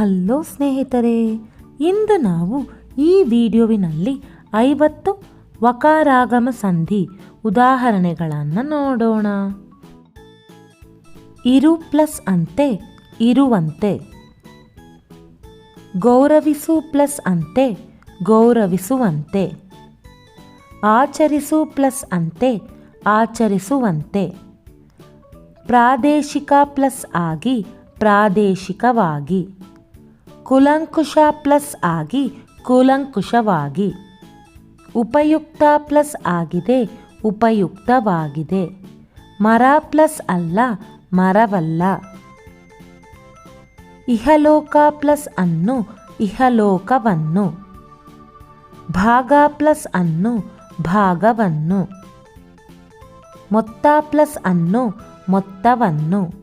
Hello ಸ್ನೇಹಿತರೆ, ಇಂದು ನಾವು ಈ ವಿಡಿಯೋವಿನಲ್ಲಿ ಐವತ್ತು ವಕಾರಾಗಮ ಸಂಧಿ ಉದಾಹರಣೆಗಳನ್ನು ನೋಡೋಣ. ಇರು ಪ್ಲಸ್ ಅಂತೆ ಇರುವಂತೆ. ಗೌರವಿಸು ಪ್ಲಸ್ ಅಂತೆ ಗೌರವಿಸುವಂತೆ. ಆಚರಿಸು ಪ್ಲಸ್ ಅಂತೆ ಆಚರಿಸುವಂತೆ. ಪ್ರಾದೇಶಿಕ ಪ್ಲಸ್ ಆಗಿ ಪ್ರಾದೇಶಿಕವಾಗಿ. ಕುಲಂಕುಷ ಪ್ಲಸ್ ಆಗಿ ಕೂಲಂಕುಷವಾಗಿ ಉಪಯುಕ್ತ ಪ್ಲಸ್ ಆಗಿದೆ, ಉಪಯುಕ್ತವಾಗಿದೆ. ಮರ ಪ್ಲಸ್ ಅಲ್ಲ, ಮರವಲ್ಲ. ಇಹಲೋಕ ಪ್ಲಸ್ ಅನ್ನು, ಇಹಲೋಕವನ್ನು. ಭಾಗ ಪ್ಲಸ್ ಅನ್ನು, ಭಾಗವನ್ನು. ಮೊತ್ತ ಪ್ಲಸ್ ಅನ್ನು, ಮೊತ್ತವನ್ನು.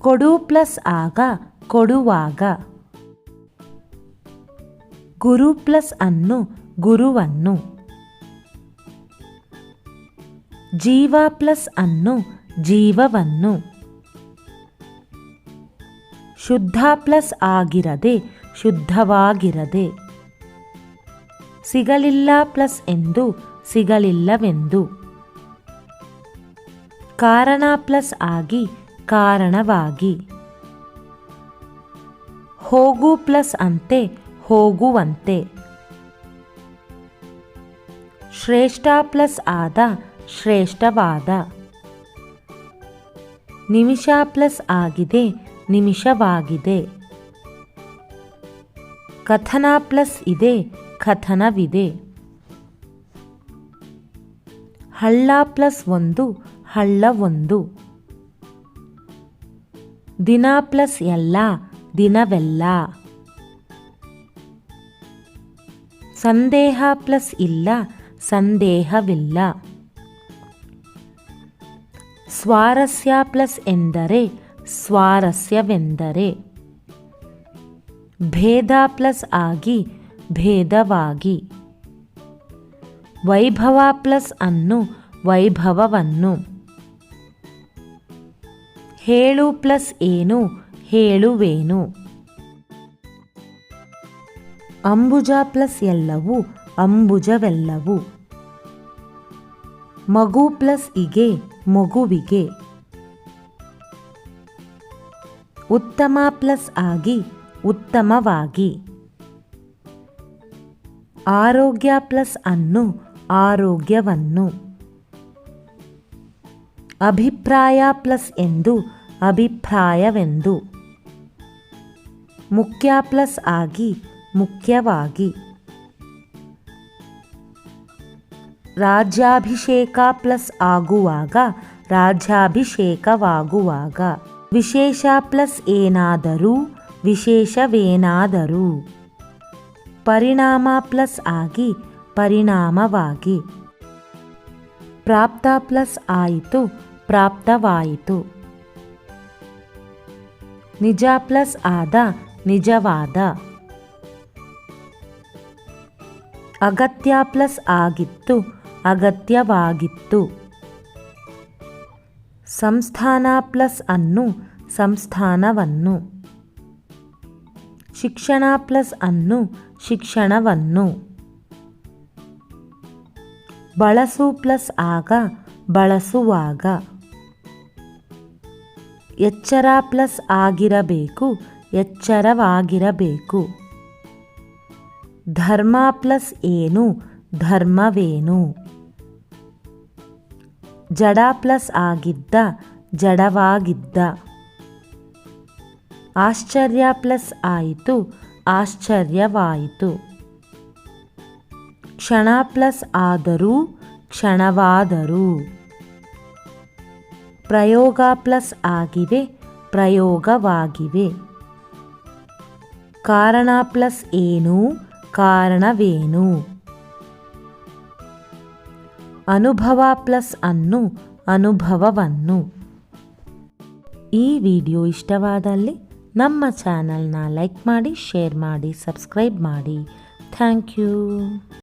ಕೊಡು ಪ್ಲಸ್ ಆಗ ಕೊಡುವಾಗ. ಗುರು ಪ್ಲಸ್ ಅನ್ನು ಗುರುವನ್ನು. ಜೀವ ಪ್ಲಸ್ ಅನ್ನು ಜೀವವನ್ನು. ಶುದ್ಧ ಪ್ಲಸ್ ಆಗಿರದೆ ಶುದ್ಧವಾಗಿರದೆ. ಸಿಗಲಿಲ್ಲ ಪ್ಲಸ್ ಎಂದು ಸಿಗಲಿಲ್ಲವೆಂದು. ಕಾರಣ ಪ್ಲಸ್ ಆಗಿ ಕಾರಣವಾಗಿ. ಹೋಗು ಪ್ಲಸ್ ಅಂತೆ, ಹೋಗುವಂತೆ. ಶ್ರೇಷ್ಠ ಪ್ಲಸ್ ಆದ, ಶ್ರೇಷ್ಠವಾದ. ನಿಮಿಷ ಪ್ಲಸ್ ಆಗಿದೆ, ನಿಮಿಷವಾಗಿದೆ. ಕಥನ ಪ್ಲಸ್ ಇದೆ, ಕಥನವಿದೆ. ಹಳ್ಳ ಪ್ಲಸ್ ಒಂದು, ಹಳ್ಳ ಒಂದು. ದಿನ ಪ್ಲಸ್ ಎಲ್ಲ ದಿನವೆಲ್ಲ. ಸಂದೇಹ ಪ್ಲಸ್ ಇಲ್ಲ, ಸಂದೇಹವಿಲ್ಲ. ಸ್ವಾರಸ್ಯ ಪ್ಲಸ್ ಎಂದರೆ ಸ್ವಾರಸ್ಯವೆಂದರೆ. ಭೇದ ಪ್ಲಸ್ ಆಗಿ, ಭೇದವಾಗಿ. ವೈಭವ ಪ್ಲಸ್ ಅನ್ನು, ವೈಭವವನ್ನು. ಹೇಳು ಪ್ಲಸ್ ಏನು ಹೇಳುವೇನು. ಅಂಬುಜ ಪ್ಲಸ್ ಎಲ್ಲವೂ ಅಂಬುಜವೆಲ್ಲವೂ. ಮಗು ಪ್ಲಸ್ ಇಗೆ ಮಗುವಿಗೆ. ಉತ್ತಮ ಪ್ಲಸ್ ಆಗಿ ಉತ್ತಮವಾಗಿ. ಆರೋಗ್ಯ ಪ್ಲಸ್ ಅನ್ನು ಆರೋಗ್ಯವನ್ನು. ಅಭಿಪ್ರಾಯ ಪ್ಲಸ್ ಎಂದು ಅಭಿಪ್ರಾಯವೆಂದು. ಮುಖ್ಯ ಪ್ಲಸ್ ಆಗಿ, ಮುಖ್ಯವಾಗಿ. ರಾಜ್ಯಾಭಿಷೇಕ ಪ್ಲಸ್ ಆಗುವಾಗ, ರಾಜ್ಯಾಭಿಷೇಕವಾಗುವಾಗ. ವಿಶೇಷ ಪ್ಲಸ್ ಏನಾದರೂ, ವಿಶೇಷವೇನಾದರೂ. ಪರಿಣಾಮ ಪ್ಲಸ್ ಆಗಿ, ಪರಿಣಾಮವಾಗಿ. ಪ್ರಾಪ್ತ ಪ್ಲಸ್ ಆಯಿತು, ಪ್ರಾಪ್ತವಾಯಿತು. ನಿಜ ಪ್ಲಸ್ ಆದ ನಿಜವಾದ. ಅಗತ್ಯ ಪ್ಲಸ್ ಆಗಿತ್ತು, ಅಗತ್ಯವಾಗಿತ್ತು. ಸಂಸ್ಥಾನ ಪ್ಲಸ್ ಅನ್ನು, ಸಂಸ್ಥಾನವನ್ನು. ಶಿಕ್ಷಣ ಪ್ಲಸ್ ಅನ್ನು, ಶಿಕ್ಷಣವನ್ನು. ಬಳಸು ಪ್ಲಸ್ ಆಗ, ಬಳಸುವಾಗ. ಎಚ್ಚರ ಪ್ಲಸ್ ಆಗಿರಬೇಕು ಎಚ್ಚರವಾಗಿರಬೇಕು. ಧರ್ಮ ಪ್ಲಸ್ ಏನು? ಧರ್ಮವೇನು? ಜಡ ಪ್ಲಸ್ ಆಗಿದ್ದ, ಜಡವಾಗಿದ್ದ. ಆಶ್ಚರ್ಯ ಪ್ಲಸ್ ಆಯಿತು, ಆಶ್ಚರ್ಯವಾಯಿತು. ಕ್ಷಣ ಪ್ಲಸ್ ಆದರೂ, ಕ್ಷಣವಾದರೂ. ಪ್ರಯೋಗ ಪ್ಲಸ್ ಆಗಿವೆ, ಪ್ರಯೋಗವಾಗಿವೆ. ಕಾರಣ ಪ್ಲಸ್ ಏನು? ಕಾರಣವೇನು? ಅನುಭವ ಪ್ಲಸ್ ಅನ್ನು, ಅನುಭವವನ್ನು. ಈ ವಿಡಿಯೋ ಇಷ್ಟವಾದಲ್ಲಿ ನಮ್ಮ ಚಾನಲ್ನ ಲೈಕ್ ಮಾಡಿ, ಶೇರ್ ಮಾಡಿ, ಸಬ್ಸ್ಕ್ರೈಬ್ ಮಾಡಿ. Thank you.